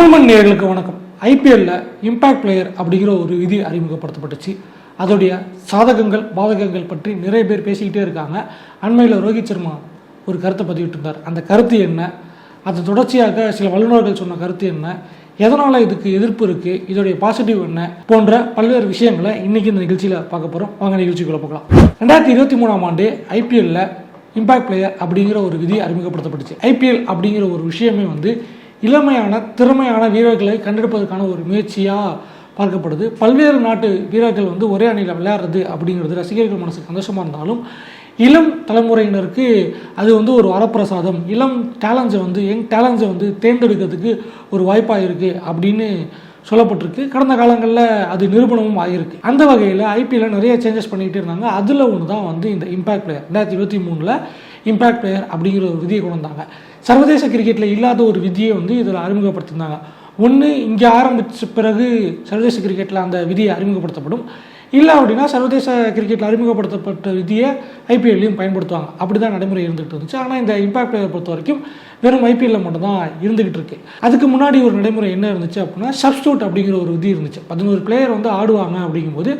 தமிழ்மண் நேர்களுக்கு வணக்கம். ஐபிஎல்ல இம்பாக்ட் பிளேயர் அப்படிங்கிற ஒரு விதி அறிமுகப்படுத்தப்பட்டுச்சு. அதோடைய சாதகங்கள் பாதகங்கள் பற்றி நிறைய பேர் பேசிக்கிட்டே இருக்காங்க. அண்மையில் ரோஹித் சர்மா ஒரு கருத்தை பதிவிட்டிருந்தார். அந்த கருத்து என்ன? அது தொடர்ச்சியாக சில வல்லுநர்கள் சொன்ன கருத்து என்ன? எதனால் இதுக்கு எதிர்ப்பு இருக்குது இதோடைய பாசிட்டிவ் என்ன? போன்ற பல்வேறு விஷயங்களை இன்றைக்கி இந்த நிகழ்ச்சியில் பார்க்க போகிறோம் வாங்க நிகழ்ச்சிக்குள்ள பார்க்கலாம் ரெண்டாயிரத்தி இருபத்தி மூணாம் ஆண்டு ஐபிஎல்ல இம்பாக்ட் பிளேயர் அப்படிங்கிற ஒரு விதி அறிமுகப்படுத்தப்பட்டுச்சு. ஐபிஎல் அப்படிங்கிற ஒரு விஷயமே வந்து இளமையான திறமையான வீரர்களை கண்டெடுப்பதற்கான ஒரு முயற்சியாக பார்க்கப்படுது. பல்வேறு நாட்டு வீரர்கள் வந்து ஒரே அணியில் விளையாடுறது அப்படிங்கிறது ரசிகர்கள் மனசுக்கு சந்தோஷமாக இருந்தாலும் இளம் தலைமுறையினருக்கு அது வந்து ஒரு வரப்பிரசாதம். இளம் டேலண்ட்ஸை வந்து யங் டேலண்ட்ஸை வந்து தேர்ந்தெடுக்கிறதுக்கு ஒரு வாய்ப்பாக இருக்குது அப்படின்னு சொல்லப்பட்டிருக்கு. கடந்த காலங்களில் அது நிரூபணமும் ஆகியிருக்கு அந்த வகையில் ஐபிஎல்ல நிறைய சேஞ்சஸ் பண்ணிக்கிட்டு இருந்தாங்க. அதில் ஒன்று தான் வந்து இந்த இம்பாக்ட் பிளேயர் ரெண்டாயிரத்தி இருபத்தி மூணில் இம்பாக்ட் பிளேயர் அப்படிங்கிற ஒரு விதியை கொண்டு வந்தாங்க. சர்வதேச கிரிக்கெட்டில் இல்லாத ஒரு விதியை வந்து இதில் அறிமுகப்படுத்தியிருந்தாங்க. ஒன்று இங்கே ஆரம்பித்த பிறகு சர்வதேச கிரிக்கெட்டில் அந்த விதியை அறிமுகப்படுத்தப்படும். இல்லை அப்படின்னா சர்வதேச கிரிக்கெட்டில் அறிமுகப்படுத்தப்பட்ட விதியை ஐபிஎல்லையும் பயன்படுத்துவாங்க. அப்படி தான் நடைமுறை இருந்துகிட்டு இருந்துச்சு. ஆனால் இந்த இம்பாக்ட் பிளேயர் பொறுத்த வரைக்கும் வெறும் ஐபிஎல்ல மட்டும்தான் இருந்துகிட்டு இருக்கு. அதுக்கு முன்னாடி ஒரு நடைமுறை என்ன இருந்துச்சு அப்படின்னா சப்ஸ்டியூட் அப்படிங்கிற ஒரு விதி இருந்துச்சு. பதினோரு பிளேயர் வந்து ஆடுவாங்க அப்படிங்கும்போது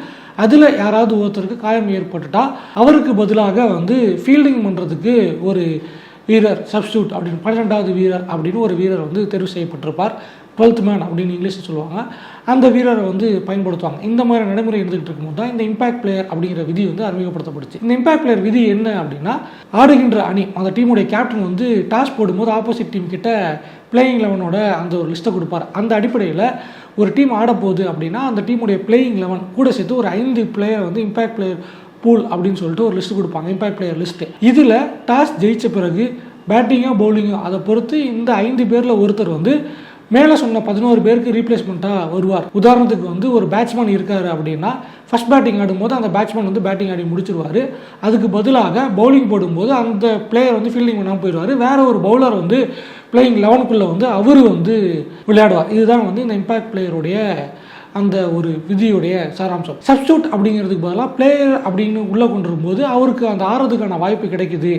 அதில் யாராவது ஒருத்தருக்கு காயம் ஏற்பட்டுட்டா அவருக்கு பதிலாக வந்து ஃபீல்டிங் பண்ணுறதுக்கு ஒரு வீரர் சப்ஸ்டியூட் அப்படின்னு பன்னிரெண்டாவது வீரர் அப்படின்னு ஒரு வீரர் வந்து தெரிவு செய்யப்பட்டிருப்பார். டுவெல்த் மேன் அப்படின்னு இங்கிலீஷில் சொல்லுவாங்க. அந்த வீரரை வந்து பயன்படுத்துவாங்க. இந்த மாதிரி நடைமுறை இருந்துகிட்டு இருக்கும்போது தான் இந்த இம்பாக்ட் பிளேயர் அப்படிங்கிற விதி வந்து அறிமுகப்படுத்தப்படுச்சு. இந்த இம்பாக்ட் பிளேயர் விதி என்ன அப்படின்னா ஆடுகின்ற அணி அந்த டீமுடைய கேப்டன் வந்து டாஸ் போடும்போது ஆப்போசிட் டீம் கிட்ட பிளேயிங் லெவனோட அந்த ஒரு லிஸ்ட்டை கொடுப்பார். அந்த அடிப்படையில் ஒரு டீம் ஆடப்போகுது அப்படின்னா அந்த டீமுடைய பிளேயிங் லெவன் கூட சேர்த்து ஒரு ஐந்து பிளேயர் வந்து இம்பாக்ட் பிளேயர் பூல் அப்படின்னு சொல்லிட்டு ஒரு லிஸ்ட் கொடுப்பாங்க இம்பேக்ட் பிளேயர் லிஸ்ட்டு இதில் டாஸ் ஜெயித்த பிறகு பேட்டிங்கோ பவுலிங்கோ அதை பொறுத்து இந்த ஐந்து பேரில் ஒருத்தர் வந்து மேலே சொன்ன பதினோரு பேருக்கு ரீப்ளேஸ்மெண்ட்டாக வருவார். உதாரணத்துக்கு வந்து ஒரு பேட்ஸ்மேன் இருக்கார் அப்படின்னா ஃபர்ஸ்ட் பேட்டிங் ஆடும்போது அந்த பேட்ஸ்மேன் வந்து பேட்டிங் ஆடி முடிச்சிருவார். அதுக்கு பதிலாக பவுலிங் போடும்போது அந்த பிளேயர் வந்து ஃபீல்டிங் பண்ணாமல் போயிடுவார். வேற ஒரு பவுலர் வந்து பிளேயிங் லெவனுக்குள்ளே வந்து அவர் வந்து விளையாடுவார். இதுதான் வந்து இந்த இம்பேக்ட் பிளேயருடைய அந்த ஒரு விதியுடைய சாராம்சம். சப்ஸ்டியூட் அப்படிங்கிறதுக்கு பதிலாக பிளேயர் அப்படின்னு உள்ளே கொண்டு வரும்போது அவருக்கு அந்த ஆறுறதுக்கான வாய்ப்பு கிடைக்குது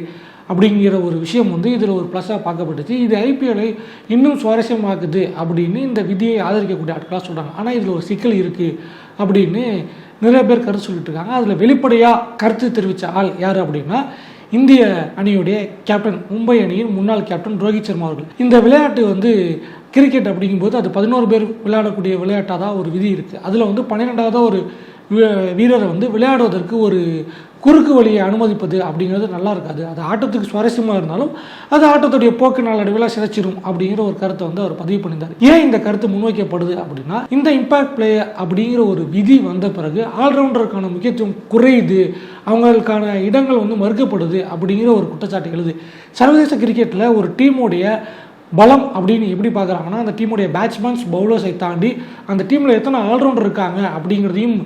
அப்படிங்கிற ஒரு விஷயம் வந்து இதில் ஒரு ப்ளஸ்ஸாக பார்க்கப்பட்டுச்சு. இது ஐபிஎல்லை இன்னும் சுவாரஸ்யமாக்குது அப்படின்னு இந்த விதியை ஆதரிக்கக்கூடிய ஆட்களாக சொல்கிறாங்க ஆனால் இதில் ஒரு சிக்கல் இருக்குது அப்படின்னு நிறைய பேர் கருத்து சொல்லிட்டு இருக்காங்க. அதில் வெளிப்படையாக கருத்து தெரிவித்த ஆள் யார் அப்படின்னா இந்திய அணியுடைய கேப்டன் மும்பை அணியின் முன்னாள் கேப்டன் ரோஹித் சர்மா அவர்கள். இந்த விளையாட்டு வந்து கிரிக்கெட் அப்படிங்கும்போது அது பதினோரு பேர் விளையாடக்கூடிய விளையாட்டாக தான் ஒரு விதி இருக்குது அதில் வந்து பன்னிரெண்டாவதாக ஒரு வீரரை வந்து விளையாடுவதற்கு ஒரு குறுக்கு வழியை அனுமதிப்பது அப்படிங்கிறது நல்லா இருக்காது. அது ஆட்டத்துக்கு சுவாரஸ்யமாக இருந்தாலும் அது ஆட்டத்துடைய போக்கு நாளடைவில் சிதைச்சிரும் அப்படிங்கிற ஒரு கருத்தை வந்து அவர் பதிவு பண்ணியிருந்தார். ஏன் இந்த கருத்து முன்வைக்கப்படுது அப்படின்னா இந்த இம்பாக்ட் பிளேயர் அப்படிங்கிற ஒரு விதி வந்த பிறகு ஆல்ரவுண்டருக்கான முக்கியத்துவம் குறையுது. அவங்களுக்கான இடங்கள் வந்து மறுக்கப்படுது அப்படிங்கிற ஒரு குற்றச்சாட்டு எழுது. சர்வதேச கிரிக்கெட்டில் ஒரு டீமுடைய பலம் அப்படின்னு எப்படி பார்க்குறாங்கன்னா அந்த டீமுடைய பேட்ஸ்மேன்ஸ் பவுலர்ஸை தாண்டி அந்த டீமில் எத்தனை ஆல்ரவுண்டர் இருக்காங்க அப்படிங்கிறதையும்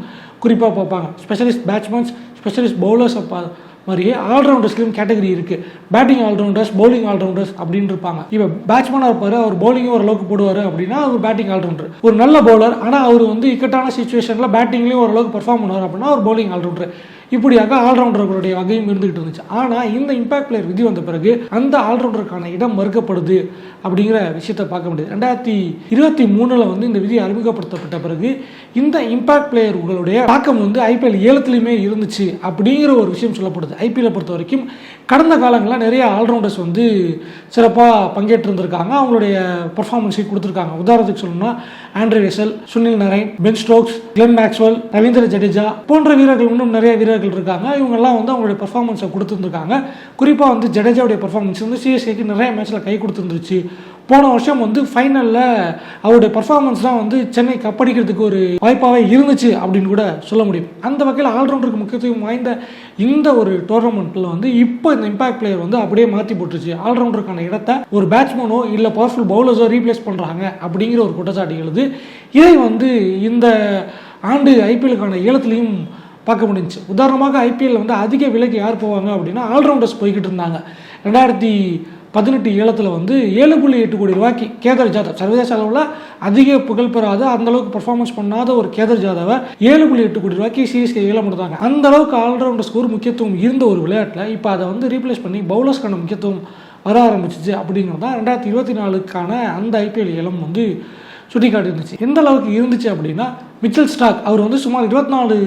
குறிப்பாக பார்ப்பாங்க. ஸ்பெஷலிஸ்ட் பேட்ஸ்மேன்ஸ் ஸ்பெஷலிஸ்ட் பவுலர்ஸை பா மாதிரியே ஆல்ரவுண்டர்ஸ்லையும் கேட்டகரி இருக்குது பேட்டிங் ஆல்ரவுண்டர்ஸ் பவுலிங் ஆல்ரவுண்டர்ஸ் அப்படின்னு இருப்பாங்க. இப்போ பேட்ஸ்மேனாக இருப்பார் அவர் பவுலிங்கும் ஓரளவுக்கு போடுவார் அப்படின்னா அவர் பேட்டிங் ஆல்ரவுண்டர் ஒரு நல்ல பவுலர் ஆனால் அவர் வந்து இக்கட்டான சுச்சுவேஷனில் பேட்டிங்லேயும் ஓரளவுக்கு பெர்ஃபார்ம் பண்ணுவார் அப்படின்னா அவர் பவுலிங் ஆல்ரவுண்டர் இப்படியாக ஆல்ரவுண்டர்களுடைய வகையும் இருந்துகிட்டு இருந்துச்சு. ஆனால் இந்த இம்பாக்ட் பிளேயர் விதி வந்த பிறகு அந்த ஆல்ரவுண்டருக்கான இடம் மறுக்கப்படுது அப்படிங்கிற விஷயத்தை பார்க்க முடியுது. ரெண்டாயிரத்தி இருபத்தி மூணில் வந்து இந்த விதி அறிமுகப்படுத்தப்பட்ட பிறகு இந்த இம்பாக்ட் பிளேயர் உங்களுடைய தாக்கம் வந்து ஐபிஎல் ஏலத்துலையுமே இருந்துச்சு அப்படிங்கிற ஒரு விஷயம் சொல்லப்படுது. ஐபிஎல் பொறுத்த வரைக்கும் கடந்த காலங்களில் நிறைய ஆல்ரவுண்டர்ஸ் வந்து சிறப்பாக பங்கேற்றிருந்திருக்காங்க. அவங்களுடைய பர்ஃபார்மன்ஸை கொடுத்துருக்காங்க. உதாரணத்துக்கு சொல்லணும்னா Andre Russell Sunil Narine Ben Stokes Glenn Maxwell Ravindra Jadeja போன்ற வீரர்கள் இன்னும் நிறைய வீரர்கள் இருக்காங்க. இவங்கெல்லாம் வந்து அவங்களுடைய பர்ஃபார்மன்ஸை கொடுத்துருந்துருக்காங்க. குறிப்பாக வந்து ஜடேஜாவுடைய பர்ஃபார்மன்ஸ் வந்து சிஎஸ்கேக்கு நிறைய மேட்ச்சில் கை கொடுத்துருந்துச்சு. போன வருஷம் வந்து ஃபைனலில் அவருடைய பர்ஃபார்மன்ஸ் தான் வந்து சென்னை கப்படிக்கிறதுக்கு ஒரு வாய்ப்பாகவே இருந்துச்சு அப்படின்னு கூட சொல்ல முடியும். அந்த வகையில் ஆல்ரவுண்டருக்கு முக்கியத்துவம் வாய்ந்த இந்த ஒரு டோர்னமெண்ட்டில் வந்து இப்போ இந்த இம்பாக்ட் பிளேயர் வந்து அப்படியே மாற்றி போட்டுருச்சு. ஆல்ரவுண்டருக்கான இடத்த ஒரு பேட்ஸ்மேனோ இல்லை பவர்ஃபுல் பவுலர்ஸோ ரீப்ளேஸ் பண்ணுறாங்க அப்படிங்கிற ஒரு குற்றச்சாட்டு எழுது. இதை வந்து இந்த ஆண்டு ஐபிஎலுக்கான ஏலத்துலேயும் பார்க்க முடிஞ்சுச்சு. உதாரணமாக ஐபிஎல் வந்து அதிக விலைக்கு யார் போவாங்க அப்படின்னா ஆல்ரவுண்டர்ஸ் போய்கிட்டு இருந்தாங்க. ரெண்டாயிரத்தி பதினெட்டு ஏலத்தில் வந்து ஏழு புள்ளி எட்டு கோடி ரூபாய்க்கு கேதர் ஜாதவ். சர்வதேச அளவில் அதிக புகழ் பெறாத அந்த அளவுக்கு பர்ஃபார்மன்ஸ் பண்ணாத ஒரு கேதர் ஜாதவை ஏழு புள்ளி எட்டு கோடி ரூபாய்க்கு சிஎஸ்கே ஏலம் எடுத்தாங்க அந்த அளவுக்கு ஆல்ரவுண்டர் ஸ்கோர் முக்கியத்துவம் இருந்த ஒரு விளையாட்டில் இப்போ அதை வந்து ரீப்ளேஸ் பண்ணி பவுலர்ஸ்க்கான முக்கியத்துவம் வர ஆரம்பிச்சிச்சு அப்படிங்கிறது தான் ரெண்டாயிரத்தி இருபத்தி நாலுக்கான அந்த ஐபிஎல் ஏலம் வந்து சுட்டி இருந்துச்சு எந்த அளவுக்கு இருந்துச்சு அப்படின்னா மிச்சல் ஸ்டாக் அவர் வந்து சுமார் இருபத்தி நாலு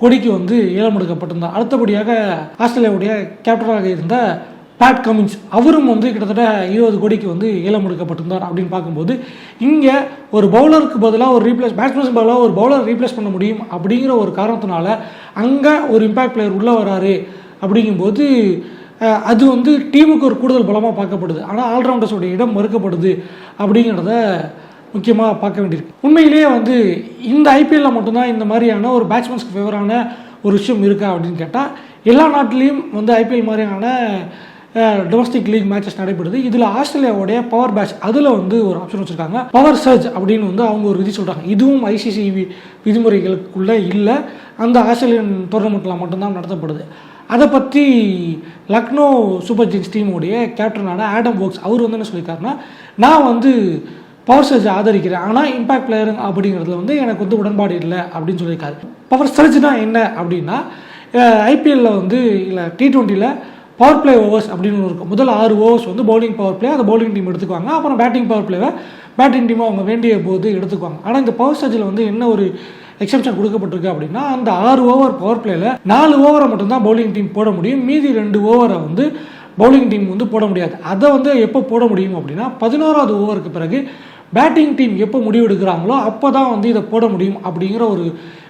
கோடிக்கு வந்து ஏலம் எடுக்கப்பட்டிருந்தார். அடுத்தபடியாக ஆஸ்திரேலியாவுடைய கேப்டனாக இருந்த பேட் கமின்ஸ் அவரும் வந்து கிட்டத்தட்ட இருபது கோடிக்கு வந்து ஏலம் எடுக்கப்பட்டிருந்தார் அப்படின்னு பார்க்கும்போது இங்கே ஒரு பவுலருக்கு பதிலாக ஒரு ரீப்ளேஸ் பேட்ஸ்மேன் பதிலாக ஒரு பவுலர் ரீப்ளேஸ் பண்ண முடியும் அப்படிங்கிற ஒரு காரணத்தினால அங்கே ஒரு இம்பாக்ட் பிளேயர் உள்ளே வராரு அப்படிங்கும்போது அது வந்து டீமுக்கு ஒரு கூடுதல் பலமாக பார்க்கப்படுது. ஆனால் ஆல்ரவுண்டர்ஸோட இடம் மறுக்கப்படுது அப்படிங்கிறத முக்கியமாக பார்க்க வேண்டியிருக்கு. உண்மையிலேயே வந்து இந்த ஐபிஎல்லில் மட்டும்தான் இந்த மாதிரியான ஒரு பேட்ஸ்மேன்ஸ்க்கு ஃபேவரான ஒரு விஷயம் இருக்கா அப்படின்னு கேட்டால் எல்லா நாட்டிலையும் வந்து ஐபிஎல் மாதிரியான டொமஸ்டிக் லீக் மேட்சஸ் நடைபெறுது. இதில் ஆஸ்திரேலியாவுடைய பவர் பேட்ச் அதில் வந்து ஒரு ஆப்ஷன் வச்சுருக்காங்க. பவர் சர்ஜ் அப்படின்னு வந்து அவங்க ஒரு விதி சொல்கிறாங்க இதுவும் ஐசிசி விதிமுறைகளுக்குள்ளே இல்லை. அந்த ஆஸ்திரேலியன் டோர்னமெண்ட்டில் மட்டும்தான் நடத்தப்படுது. அதை பற்றி லக்னோ சூப்பர் ஜிங்ஸ் டீமுடைய கேப்டனான ஆடம் போக்ஸ் அவர் வந்து என்ன சொல்லியிருக்காருன்னா நான் வந்து பவர் சர்ஜ் ஆதரிக்கிறேன். ஆனால் இம்பாக்ட் பிளேயர் அப்படிங்கிறதுல வந்து எனக்கு வந்து உடன்பாடு இல்லை அப்படின்னு சொல்லியிருக்காரு. பவர் சர்ஜ்னா என்ன அப்படின்னா ஐபிஎல்ல வந்து இல்லை டி டுவெண்ட்டியில் பவர் பிளே ஓவர்ஸ் அப்படின்னு ஒன்று இருக்கும். முதல் ஆறு ஓவர்ஸ் வந்து பவுலிங் பவர் பிளே அதை பவுலிங் டீம் எடுத்துக்குவாங்க. அப்புறம் பேட்டிங் பவர் பிளேவை பேட்டிங் டீம் அவங்க வேண்டிய போது எடுத்துக்குவாங்க. ஆனால் இந்த பவர் சர்ஜில் வந்து என்ன ஒரு எக்ஸப்ஷன் கொடுக்கப்பட்டிருக்கு அப்படின்னா அந்த ஆறு ஓவர் பவர் பிளேயில் நாலு ஓவரை மட்டும்தான் பவுலிங் டீம் போட முடியும். மீதி ரெண்டு ஓவரை வந்து பவுலிங் டீம் வந்து போட முடியாது. அதை வந்து எப்போ போட முடியும் அப்படின்னா பதினோராவது ஓவருக்கு பிறகு பேட்டிங் டீம் எப்போ முடிவு எடுக்கிறாங்களோ அப்போ தான் வந்து இதை போட முடியும் அப்படிங்கிற ஒரு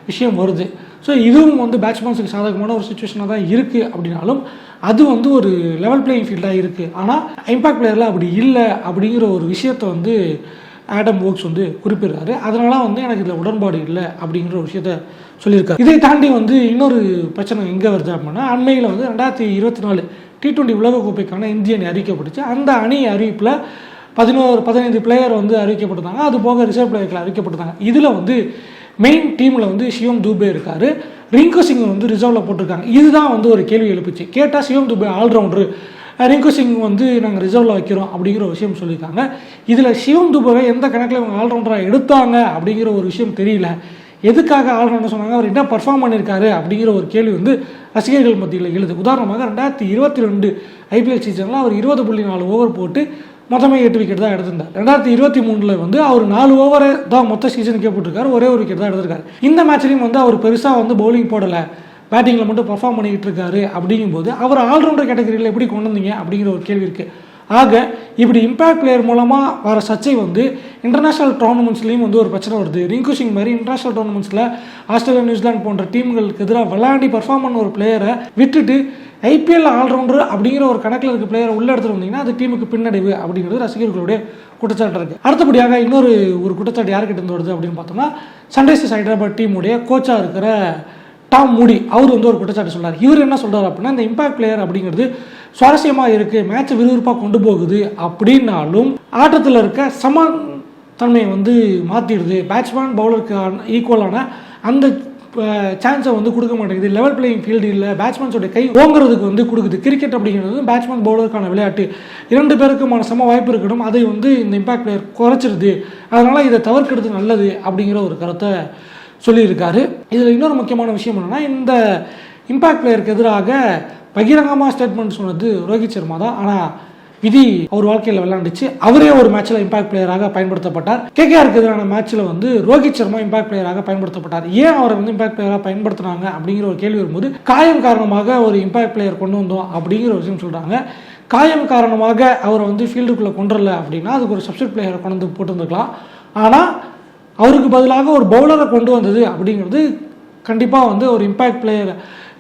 விஷயம் வருது. ஸோ இதுவும் வந்து பேட்ஸ்மேன்ஸுக்கு சாதகமான ஒரு சுச்சுவேஷனாக தான் இருக்குது அப்படின்னாலும் அது வந்து ஒரு லெவல் பிளேயிங் ஃபீல்டாக இருக்குது ஆனால் இம்பாக்ட் பிளேயரில் அப்படி இல்லை அப்படிங்கிற ஒரு விஷயத்தை வந்து ஆடம் ஓக்ஸ் வந்து குறிப்பிடுறாரு. அதனால வந்து எனக்கு இதில் உடன்பாடு இல்லை அப்படிங்கிற ஒரு விஷயத்த சொல்லியிருக்காரு. இதை தாண்டி வந்து இன்னொரு பிரச்சனை எங்கே வருது அப்படின்னா அண்மையில் வந்து ரெண்டாயிரத்தி இருபத்தி நாலு டி டுவெண்ட்டி உலகக்கோப்பைக்கான இந்திய அணி அறிவிக்கப்பட்டுச்சு. அந்த அணி அறிவிப்பில் பதினோரு பதினைந்து பிளேயர் வந்து அறிவிக்கப்பட்டிருந்தாங்க. அது போக ரிசர்வ் பிளேயர்கள் அறிவிக்கப்பட்டிருந்தாங்க. இதில் வந்து மெயின் டீமில் வந்து சிவம் தூபே இருக்கார். ரிங்கு சிங் வந்து ரிசர்வில் போட்டிருக்காங்க. இதுதான் வந்து ஒரு கேள்வி எழுப்புச்சு. கேட்டால் சிவம் தூபே ஆல்ரவுண்டரு ரிங்கு சிங் வந்து நாங்கள் ரிசர்வில் வைக்கிறோம் அப்படிங்கிற ஒரு விஷயம் சொல்லியிருக்காங்க. இதில் சிவம் துபவை எந்த கணக்கில் இவங்க ஆல்ரவுண்டராக எடுத்தாங்க அப்படிங்கிற ஒரு விஷயம் தெரியல. எதுக்காக ஆல்ரவுண்டர் சொன்னாங்க? அவர் என்ன பர்ஃபார்ம் பண்ணியிருக்காரு அப்படிங்கிற ஒரு கேள்வி வந்து ரசிகர்கள் மத்தியில் எழுது. உதாரணமாக ரெண்டாயிரத்தி இருபத்தி ரெண்டு ஐபிஎல் சீசனில் அவர் இருபது புள்ளி நாலு ஓவர் போட்டு மொத்தமாக எட்டு விக்கெட் தான் எடுத்திருந்தார். ரெண்டாயிரத்தி இருபத்தி மூணில் வந்து அவர் நாலு ஓவரை தான் மொத்த சீசனுக்கே போட்டிருக்காரு. ஒரே ஒரு விக்கெட் தான் எடுத்திருக்காரு. இந்த மேட்ச்லையும் வந்து அவர் பெருசாக வந்து பவுலிங் போடலை. பேட்டிங்கில் மட்டும் பர்ஃபார்ம் பண்ணிக்கிட்டு இருக்காரு அப்படிங்கும்போது அவர் ஆல்ரவுண்டர் கேட்டகரியில் எப்படி கொண்டு வந்தீங்க அப்படிங்கிற ஒரு கேள்வி இருக்குது ஆக இப்படி இம்பேக்ட் பிளேயர் மூலமாக வர சர்ச்சை வந்து இன்டர்நேஷனல் டோர்னமெண்ட்ஸ்லேயும் வந்து ஒரு பிரச்சனை வருது. ரிங்கு சிங் மாதிரி இன்டர்நேஷ்னல் டோர்னமெண்ட்ஸில் ஆஸ்திரேலியா நியூசிலாந்து போன்ற டீம்களுக்கு எதிராக விளையாடி பர்ஃபார்ம் பண்ண ஒரு பிளேயரை விட்டுட்டு ஐபிஎல் ஆல்ரவுண்டர் அப்படிங்கிற ஒரு கணக்கில் இருக்க பிளேயரை உள்ள எடுத்துட்டு வந்தீங்கன்னா அது டீமுக்கு பின்னடைவு அப்படிங்கிறது ரசிகர்களுடைய குற்றச்சாட்டு இருக்குது அடுத்தபடியாக இன்னொரு ஒரு குற்றச்சாட்டு யார்கிட்ட இருந்து வருது அப்படின்னு பார்த்தோம்னா சன்ரைசர்ஸ் ஹைதராபாத் டீமுடைய கோச்சாக இருக்கிற டாம் மூடி அவர் வந்து ஒரு குற்றச்சாட்டு சொன்னார் இவர் என்ன சொல்கிறார் அப்படின்னா இந்த இம்பாக்ட் பிளேயர் அப்படிங்கிறது சுவாரஸ்யமாக இருக்குது மேட்சை விறுவிறுப்பாக கொண்டு போகுது அப்படின்னாலும் ஆட்டத்தில் இருக்க சம தன்மையை வந்து மாற்றிடுது பேட்ஸ்மேன் பவுலருக்கு ஈக்குவலான அந்த சான்ஸை வந்து கொடுக்க மாட்டேங்குது. லெவல் பிளேயிங் ஃபீல்டு இல்லை பேட்ஸ்மேன்ஸோட கை ஓங்குறதுக்கு வந்து கொடுக்குது. கிரிக்கெட் அப்படிங்கிறது பேட்ஸ்மேன் பவுலருக்கான விளையாட்டு. இரண்டு பேருக்குமான சம வாய்ப்பு இருக்கணும். அதை வந்து இந்த இம்பாக்ட் பிளேயர் குறைச்சிருது. அதனால் இதை தவிர்க்கிறது நல்லது அப்படிங்கிற ஒரு கருத்தை சொல்லியிருக்காரு. இதில் இன்னொரு முக்கியமான விஷயம் என்னென்னா இந்த இம்பாக்ட் பிளேயருக்கு எதிராக பகிரங்கமாக ஸ்டேட்மெண்ட் சொன்னது ரோஹித் சர்மா தான். ஆனால் விதி அவர் வாழ்க்கையில் விளையாண்டுச்சு. அவரே ஒரு மேட்ச்சில் இம்பாக்ட் பிளேயராக பயன்படுத்தப்பட்டார். கேகேஆருக்கு எதிரான மேட்ச்சில் வந்து ரோஹித் சர்மா இம்பாக்ட் பிளேயராக பயன்படுத்தப்பட்டார். ஏன் அவரை வந்து இம்பாக்ட் பிளேயராக பயன்படுத்தினாங்க அப்படிங்கிற ஒரு கேள்வி வரும்போது காயம் காரணமாக ஒரு இம்பாக்ட் பிளேயர் கொண்டு வந்தோம் அப்படிங்கிற ஒரு விஷயம் சொல்கிறாங்க காயம் காரணமாக அவரை வந்து ஃபீல்டுக்குள்ளே கொண்டு அப்படின்னா அதுக்கு ஒரு சப்ஸ்டியூட் பிளேயரை கொண்டு வந்து போட்டுருந்துக்கலாம். ஆனால் அவருக்கு பதிலாக ஒரு பவுலரை கொண்டு வந்தது அப்படிங்கிறது கண்டிப்பாக வந்து ஒரு இம்பாக்ட் பிளேயர்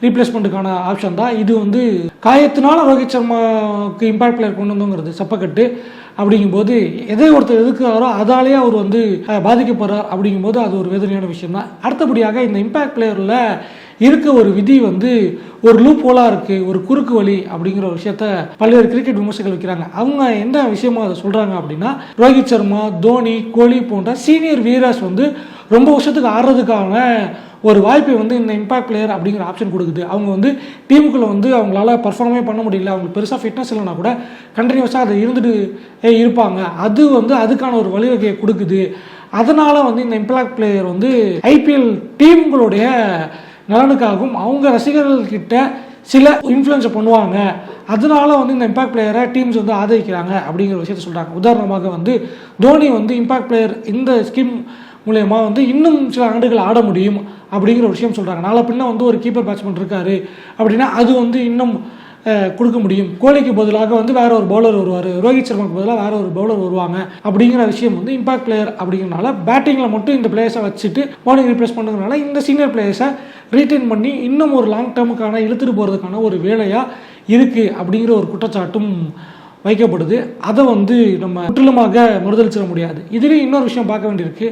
ரீப்ளேஸ்மெண்ட்டுக்கான ஆப்ஷன் தான். இது வந்து காயத்தினால ரோஹித் சர்மாவுக்கு இம்பாக்ட் பிளேயர் கொண்டு வந்தோங்கிறது சப்பக்கட்டு. அப்படிங்கும்போது எதை ஒருத்தர் எதுக்குறாரோ அதாலேயே அவர் வந்து பாதிக்கப்படுறார் அப்படிங்கும்போது அது ஒரு வேதனையான விஷயம் தான் அடுத்தபடியாக இந்த இம்பாக்ட் பிளேயரில் இருக்க ஒரு விதி வந்து ஒரு லூப் ஹோலாக இருக்குது ஒரு குறுக்கு வழி அப்படிங்கிற ஒரு விஷயத்த பல்வேறு கிரிக்கெட் விமர்சகர்கள் வைக்கிறாங்க. அவங்க என்ன விஷயமா அதை சொல்கிறாங்க அப்படின்னா ரோஹித் சர்மா தோனி கோலி போன்ற சீனியர் வீரர்ஸ் வந்து ரொம்ப வருஷத்துக்கு ஆடுறதுக்கான ஒரு வாய்ப்பை வந்து இந்த இம்பாக்ட் பிளேயர் அப்படிங்கிற ஆப்ஷன் கொடுக்குது. அவங்க வந்து டீமுக்குள்ளே வந்து அவங்களால பர்ஃபார்மே பண்ண முடியல அவங்க பெருசாக ஃபிட்னஸ் இல்லைனா கூட கண்டினியூஸாக அதை இருந்துட்டு இருப்பாங்க. அது வந்து அதுக்கான ஒரு வழிவகையை கொடுக்குது. அதனால் வந்து இந்த இம்பாக்ட் பிளேயர் வந்து ஐபிஎல் டீம்களுடைய நலனுக்காகவும் அவங்க ரசிகர்கள்கிட்ட சில இன்ஃப்ளூயன்ஸை பண்ணுவாங்க. அதனால வந்து இந்த இம்பாக்ட் பிளேயரை டீம்ஸ் வந்து ஆதரிக்கிறாங்க அப்படிங்கிற விஷயத்த சொல்கிறாங்க உதாரணமாக வந்து தோனி வந்து இம்பாக்ட் பிளேயர் இந்த ஸ்கீம் மூலயமா வந்து இன்னும் சில ஆண்டுகள் ஆட முடியும் அப்படிங்கிற விஷயம் சொல்கிறாங்க நாளை பின்ன வந்து ஒரு கீப்பர் பேட்ஸ்மேன் இருக்காரு அப்படின்னா அது வந்து இன்னும் கொடுக்க முடியும். கோலிக்கு பதிலாக வந்து வேற ஒரு பவுலர் வருவார். ரோஹித் சர்மாக்கு பதிலாக வேற ஒரு பவுலர் வருவாங்க. அப்படிங்கிற விஷயம் வந்து இம்பாக்ட் பிளேயர் அப்படிங்கிறனால பேட்டிங்கில் மட்டும் இந்த பிளேயர்ஸை வச்சுட்டு பவுலிங் ரீப்ளேஸ் பண்ணுறதுனால இந்த சீனியர் பிளேயர்ஸை ரீட்டைன் பண்ணி இன்னும் ஒரு லாங் டேர்முக்கான இழுத்துட்டு போகிறதுக்கான ஒரு வேலையாக இருக்குது அப்படிங்கிற ஒரு குற்றச்சாட்டும் வைக்கப்படுது. அதை வந்து நம்ம முற்றிலுமாக மறுதளிச்சிட முடியாது. இதுலேயும் இன்னொரு விஷயம் பார்க்க வேண்டியிருக்கு.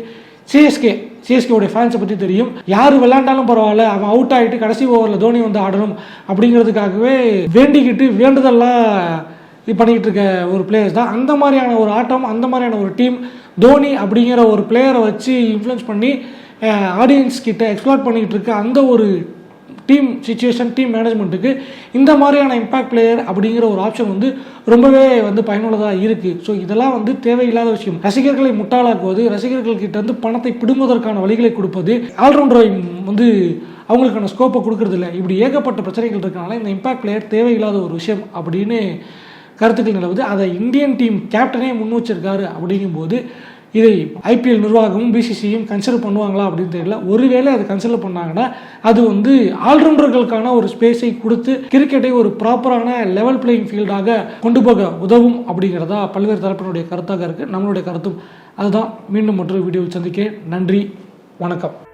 சிஎஸ்கே சிஎஸ்கேவுடைய ஃபேன்ஸை பற்றி தெரியும். யார் விளையாண்டாலும் பரவாயில்ல அவன் அவுட் ஆகிட்டு கடைசி ஓவரில் தோனி வந்து ஆடணும் அப்படிங்கிறதுக்காகவே வேண்டிக்கிட்டு வேண்டுதெல்லாம் இது பண்ணிக்கிட்டு இருக்க ஒரு பிளேயர்ஸ் தான். அந்த மாதிரியான ஒரு ஆட்டம் அந்த மாதிரியான ஒரு டீம் தோனி அப்படிங்கிற ஒரு பிளேயரை வச்சு இன்ஃப்ளூயன்ஸ் பண்ணி ஆடியன்ஸ் கிட்ட எக்ஸ்ப்ளோர் பண்ணிக்கிட்டு இருக்க அந்த ஒரு டீம் சுச்சுவேஷன் டீம் மேனேஜ்மெண்ட்டுக்கு இந்த மாதிரியான இம்பாக்ட் பிளேயர் அப்படிங்கிற ஒரு ஆப்ஷன் வந்து ரொம்பவே வந்து பயனுள்ளதாக இருக்குது ஸோ இதெல்லாம் வந்து தேவையில்லாத விஷயம். ரசிகர்களை முட்டாளாக்குவது ரசிகர்கள் வந்து இருந்து பணத்தை பிடுங்குவதற்கான வழிகளை கொடுப்பது ஆல்ரவுண்டரை வந்து அவங்களுக்கான ஸ்கோப்பை கொடுக்கறதில்ல இப்படி ஏகப்பட்ட பிரச்சனைகள் இருக்கனால இந்த இம்பாக்ட் பிளேயர் தேவையில்லாத ஒரு விஷயம் அப்படின்னு கருத்துக்கள் நிலவுது. அதை இந்தியன் டீம் கேப்டனே முன் வச்சிருக்காரு அப்படிங்கும்போது இதை ஐபிஎல் நிர்வாகமும் பிசிசியும் கன்சிடர் பண்ணுவாங்களா அப்படின்னு தெரியல. ஒருவேளை அதை கன்சிடர் பண்ணாங்கன்னா அது வந்து ஆல்ரவுண்டர்களுக்கான ஒரு ஸ்பேஸை கொடுத்து கிரிக்கெட்டை ஒரு ப்ராப்பரான லெவல் பிளேயிங் ஃபீல்டாக கொண்டு போக உதவும் அப்படிங்கிறதா பல்வேறு தரப்பினுடைய கருத்தாக இருக்குது நம்மளுடைய கருத்தும் அதுதான். மீண்டும் மற்றொரு வீடியோவில் சந்திக்க நன்றி. வணக்கம்.